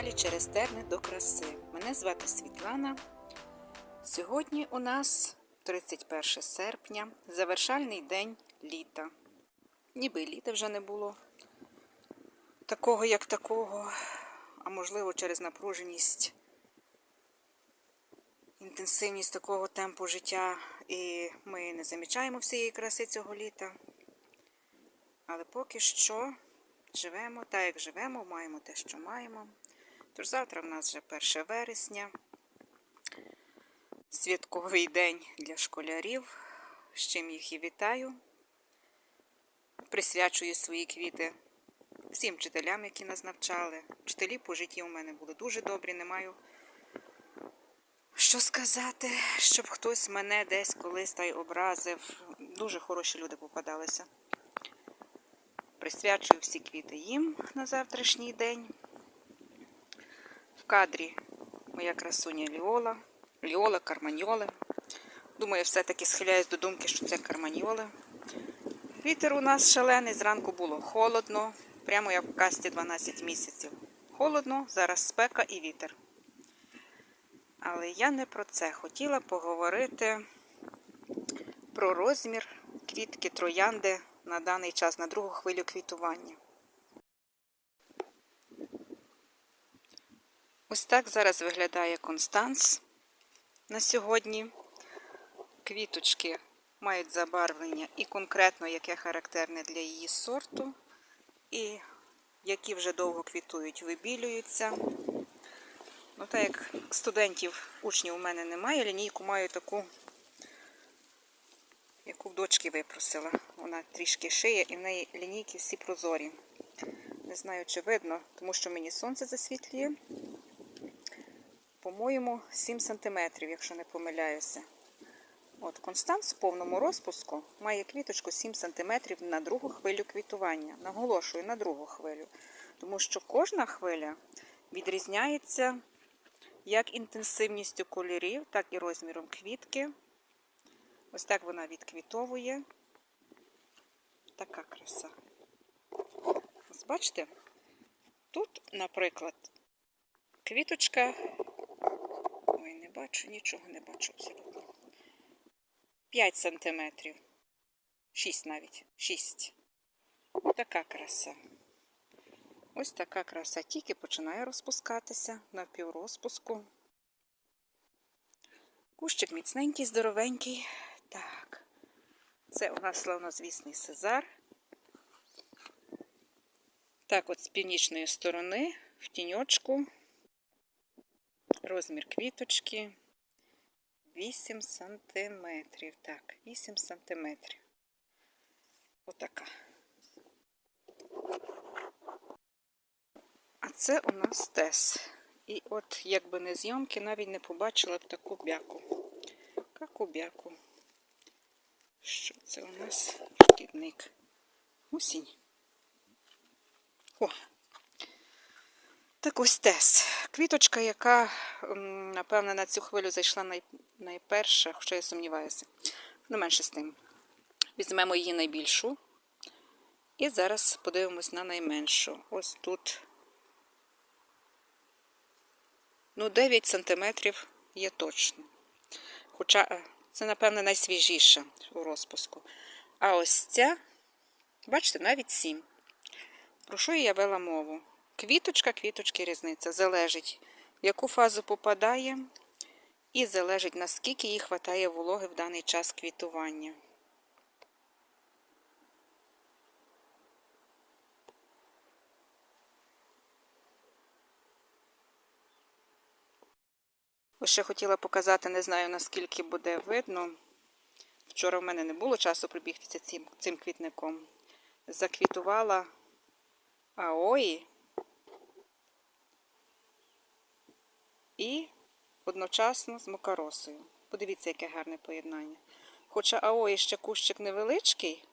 каналі Через терни до краси. Мене звати Світлана. Сьогодні у нас 31 серпня, завершальний день літа. Ніби літа вже не було такого, як такого, а можливо через напруженість, інтенсивність такого темпу життя, і ми не замічаємо всієї краси цього літа. Але поки що живемо так, як живемо, маємо те, що маємо. Тож завтра в нас вже 1 вересня, святковий день для школярів, з чим їх і вітаю. Присвячую свої квіти всім вчителям, які нас навчали. Вчителі по житті у мене були дуже добрі, не маю. Що сказати, щоб хтось мене десь колись та й образив. Дуже хороші люди попадалися. Присвячую всі квіти їм на завтрашній день. В кадрі моя красуня Ліола, Ліола, Карманьоли. Думаю, все-таки схиляюсь до думки, що це Карманьоли. Вітер у нас шалений, зранку було холодно, прямо як в касті 12 місяців. Холодно, зараз спека і вітер. Але я не про це. Хотіла поговорити про розмір квітки троянди на даний час, на другу хвилю квітування. Ось так зараз виглядає Констанс на сьогодні. Квіточки мають забарвлення і конкретно яке характерне для її сорту, і які вже довго квітують, вибілюються. Ну, так як студентів, учнів у мене немає, лінійку маю таку яку в дочки випросила. Вона трішки шиє і в неї лінійки всі прозорі. Не знаю, чи видно, тому що мені сонце засвітлює. По-моєму, 7 см, якщо не помиляюся. От Констанс в повному розпуску має квіточку 7 см на другу хвилю квітування. Наголошую на другу хвилю. Тому що кожна хвиля відрізняється як інтенсивністю кольорів, так і розміром квітки. Ось так вона відквітовує. Така краса. Ось бачите? Тут, наприклад, квіточка. Бачу, нічого не бачу абсолютно. 5 сантиметрів. 6 навіть. 6. Така краса. Ось така краса. Тільки починає розпускатися на піврозпуску. Кущик міцненький, здоровенький. Так, це у нас славнозвісний Сезар. Так, от з північної сторони, в тіньочку, розмір квіточки 8 сантиметрів. Так, 8 сантиметрів. Отака. А це у нас тес. І от, якби не зйомки, навіть не побачила б таку бяку. Таку бяку. Що це у нас? Шкідник. Осінь. О! Так ось тес. Квіточка, яка, напевно, на цю хвилю зайшла най... найперша, хоча я сумніваюся. Ну, менше з тим. Візьмемо її найбільшу. І зараз подивимось на найменшу. Ось тут. Ну, 9 сантиметрів є точно. Хоча е, це, напевне, найсвіжіша у розпуску. А ось ця, бачите, навіть 7. Про що я вела мову? Квіточка, квіточки різниця. Залежить, яку фазу попадає, і залежить, наскільки їй вистачає вологи в даний час квітування. Ось ще хотіла показати, не знаю, наскільки буде видно. Вчора в мене не було часу прибігтися цим, цим квітником. Заквітувала аої і одночасно з мокаросою. Подивіться, яке гарне поєднання. Хоча аої ще кущик невеличкий,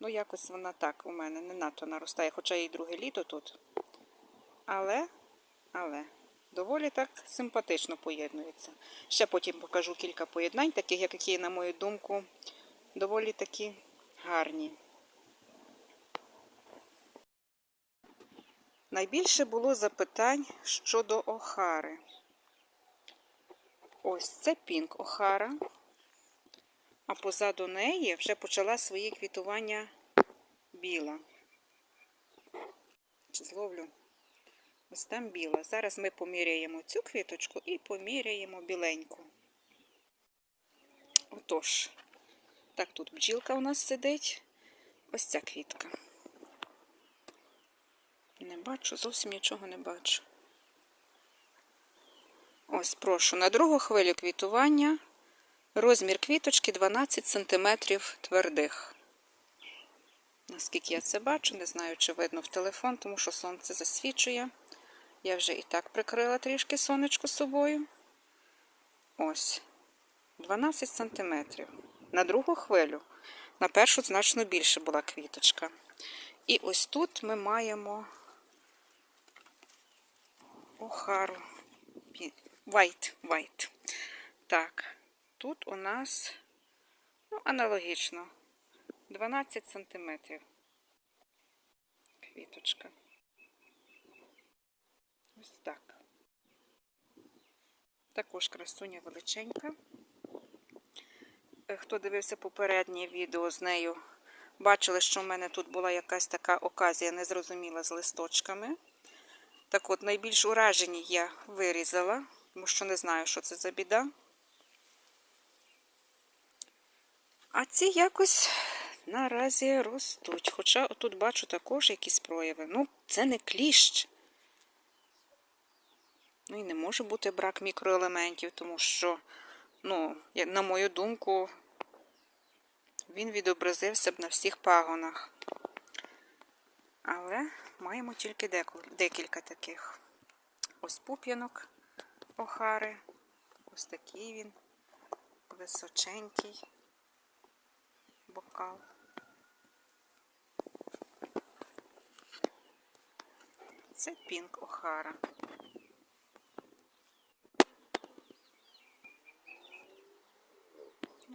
ну якось вона так у мене не надто наростає, хоча і друге літо тут. Але, але. Доволі так симпатично поєднується. Ще потім покажу кілька поєднань, таких, які, на мою думку, доволі такі гарні. Найбільше було запитань щодо Охари. Ось це пінк Охара. А позаду неї вже почала своє квітування біла. Зловлю. Ось там біла. Зараз ми поміряємо цю квіточку і поміряємо біленьку. Отож, так тут бджілка у нас сидить. Ось ця квітка. Не бачу, зовсім нічого не бачу. Ось, прошу, на другу хвилю квітування розмір квіточки 12 см твердих. Наскільки я це бачу, не знаю, чи видно в телефон, тому що сонце засвічує. Я вже і так прикрила трішки сонечко собою. Ось. 12 см. На другу хвилю. На першу значно більше була квіточка. І ось тут ми маємо охару. White, white. Так, тут у нас ну, аналогічно 12 сантиметрів. Квіточка. Ось так. Також красуня величенька. Е, Хто дивився попереднє відео з нею, бачили, що в мене тут була якась така оказія незрозуміла з листочками. Так от, найбільш уражені я вирізала, тому що не знаю, що це за біда. А ці якось наразі ростуть. Хоча тут бачу також якісь прояви. Ну, це не кліщ. Ну і не може бути брак мікроелементів, тому що, ну, на мою думку, він відобразився б на всіх пагонах. Але маємо тільки декілька таких. Ось пуп'янок охари. Ось такий він. Височенький бокал. Це пінк охара.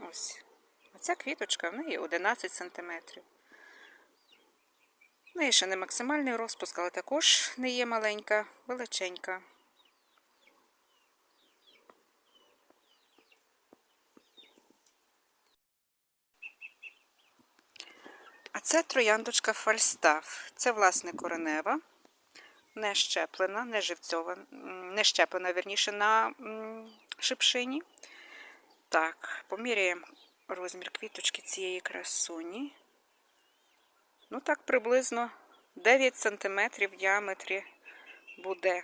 Ось. Оця квіточка в неї 11 сантиметрів. Неї ще не максимальний розпуск, але також не є маленька, величенька. А це трояндочка Фальстаф. Це, власне, коренева, не щеплена, не живцьована, не щеплена, вірніше, на шипшині. Так, поміряємо розмір квіточки цієї красуні. Ну, так, приблизно 9 см в діаметрі буде.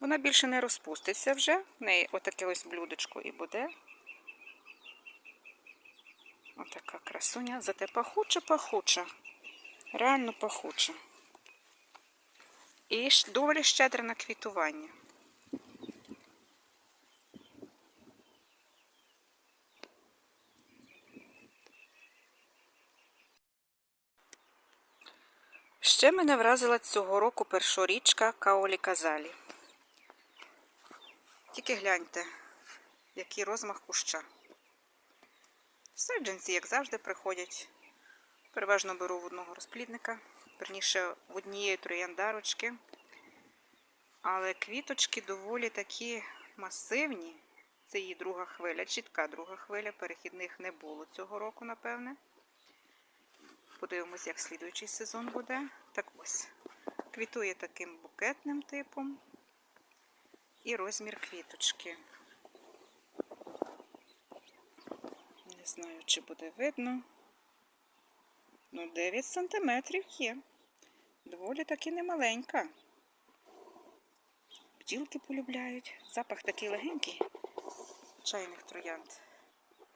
Вона більше не розпуститься вже. В неї отаке ось блюдечко і буде. Отака красуня, зате пахуча, пахуча. Реально пахуча. І доволі щедре на квітування. Ще мене вразила цього року першорічка Каолі Казалі. Тільки гляньте, який розмах куща. Саджанці, як завжди, приходять. Переважно беру в одного розплідника, верніше в однієї трояндарочки. Але квіточки доволі такі масивні. Це її друга хвиля, чітка друга хвиля. Перехідних не було цього року, напевне. Подивимось, як слідуючий сезон буде. Так ось. Квітує таким букетним типом. І розмір квіточки. Не знаю, чи буде видно. Ну, 9 сантиметрів є. Доволі таки немаленька. Бджілки полюбляють. Запах такий легенький. Чайних троянд.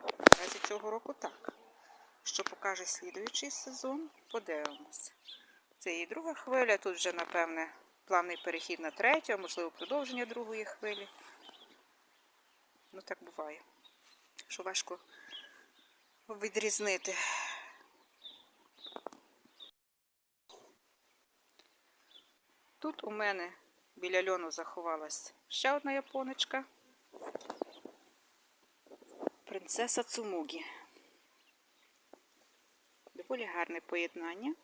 Наразі цього року так. Що покаже слідуючий сезон, подивимося. Це і друга хвиля. Тут вже, напевне, плавний перехід на третю, а можливо, продовження другої хвилі. Ну, так буває. Що важко відрізнити. Тут у мене біля льону заховалась ще одна японочка. Принцеса Цумугі. Доволі гарне поєднання.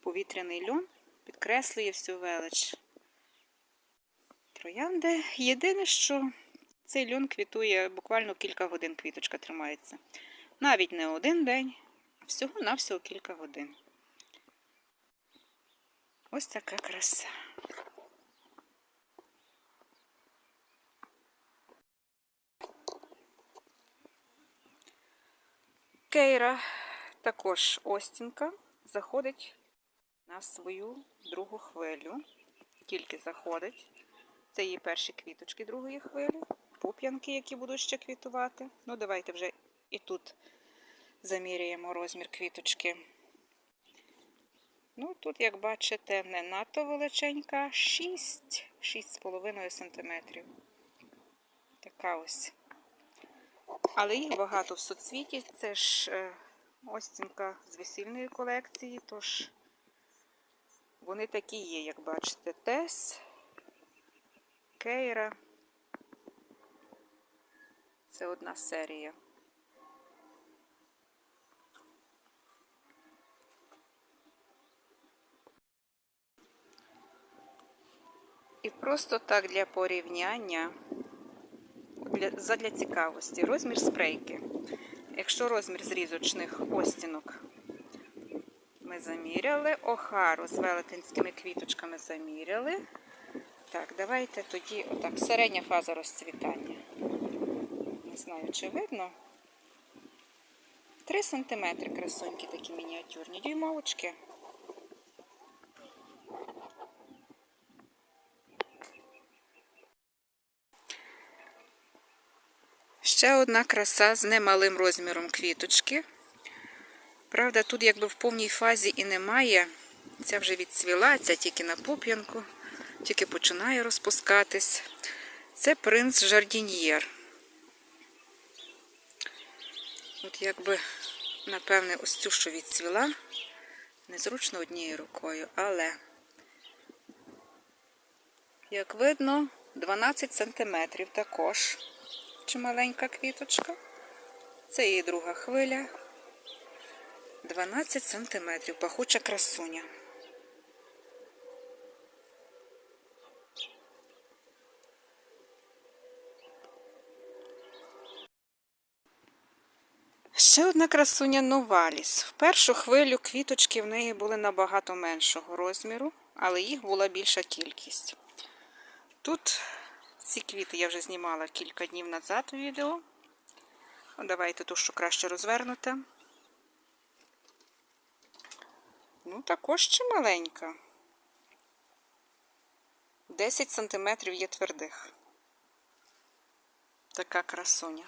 Повітряний льон підкреслює всю велич. Троянди. Єдине, що цей льон квітує буквально кілька годин квіточка тримається. Навіть не один день, а всього-навсього кілька годин. Ось така краса. Кейра, також Остінка, заходить на свою другу хвилю. Тільки заходить. Це її перші квіточки другої хвилі, пуп'янки, які будуть ще квітувати. Ну, давайте вже і тут заміряємо розмір квіточки. Ну, тут, як бачите, не надто величенька, 6, 6,5 см. Така ось. Але їх багато в соцвіті. Це ж е, остінка з весільної колекції, тож вони такі є, як бачите, Тес, Кейра. Це одна серія. І просто так для порівняння, для, задля цікавості, розмір спрейки. Якщо розмір зрізочних остінок заміряли, охару з велетенськими квіточками заміряли. Так, давайте тоді отак, середня фаза розцвітання. Не знаю, чи видно. 3 см красуньки такі мініатюрні, дюймовочки. Ще одна краса з немалим розміром квіточки. Правда, тут якби в повній фазі і немає. Ця вже відцвіла, ця тільки на пуп'янку, тільки починає розпускатись. Це принц Жардіньєр. От якби, напевне, ось цю, що відцвіла, незручно однією рукою, але, як видно, 12 см також чималенька квіточка. Це її друга хвиля. 12 см, пахуча красуня. Ще одна красуня Новаліс. В першу хвилю квіточки в неї були набагато меншого розміру, але їх була більша кількість. Тут ці квіти я вже знімала кілька днів назад відео. Давайте ту, що краще розвернута. Ну, також чималенька. 10 см є твердих. Така красуня.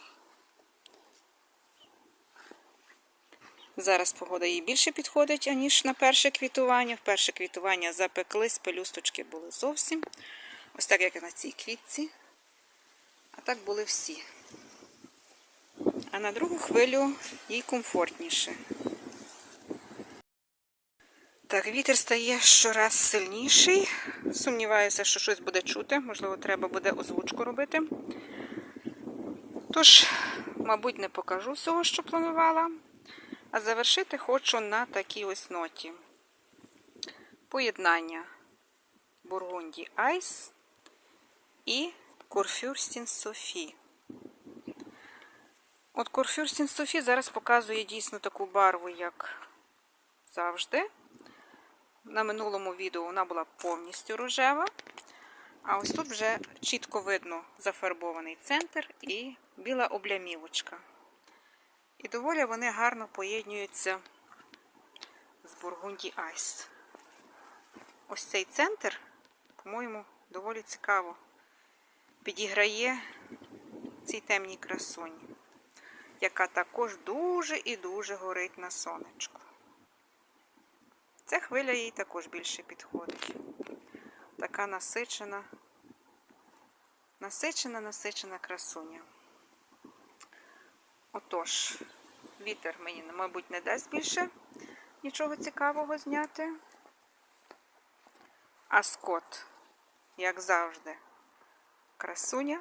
Зараз погода їй більше підходить, аніж на перше квітування. В перше квітування запеклись, пелюсточки були зовсім. Ось так, як і на цій квітці. А так були всі. А на другу хвилю їй комфортніше. Так, вітер стає щораз сильніший. Сумніваюся, що щось буде чути. Можливо, треба буде озвучку робити. Тож, мабуть, не покажу всього, що планувала. А завершити хочу на такій ось ноті. Поєднання Бургунді Айс і Курфюрстін Софі. От Курфюрстін Софі зараз показує дійсно таку барву, як завжди. На минулому відео вона була повністю рожева. А ось тут вже чітко видно зафарбований центр і біла облямівочка. І доволі вони гарно поєднуються з Бургунді Айс. Ось цей центр, по-моєму, доволі цікаво підіграє цій темній красуні, яка також дуже і дуже горить на сонечку. Ця хвиля їй також більше підходить. Така насичена, насичена, насичена красуня. Отож, вітер мені, мабуть, не дасть більше нічого цікавого зняти. А скот, як завжди, красуня,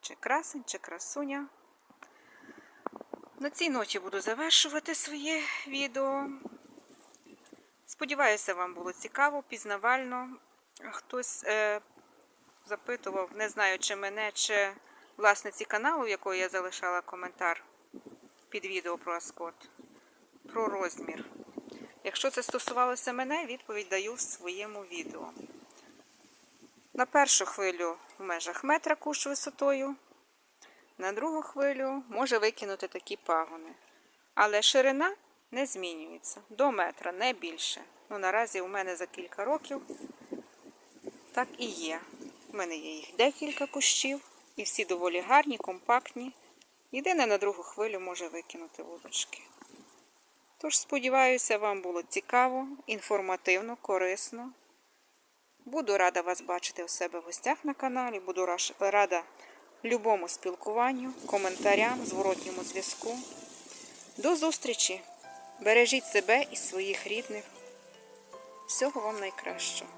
чи красень, чи красуня. На цій ноті буду завершувати своє відео. Сподіваюся, вам було цікаво, пізнавально. Хтось е, запитував, не знаю, чи мене, чи власниці каналу, в якої я залишала коментар під відео про Аскот, про розмір. Якщо це стосувалося мене, відповідь даю в своєму відео. На першу хвилю в межах метра куш висотою, на другу хвилю може викинути такі пагони. Але ширина не змінюється до метра, не більше. Ну, наразі у мене за кілька років так і є. У мене є їх декілька кущів, і всі доволі гарні, компактні. Єдине на другу хвилю може викинути вудочки. Тож, сподіваюся, вам було цікаво, інформативно, корисно. Буду рада вас бачити у себе в гостях на каналі. Буду рада любому спілкуванню, коментарям, зворотньому зв'язку. До зустрічі! Бережіть себе і своїх рідних. Всього вам найкращого.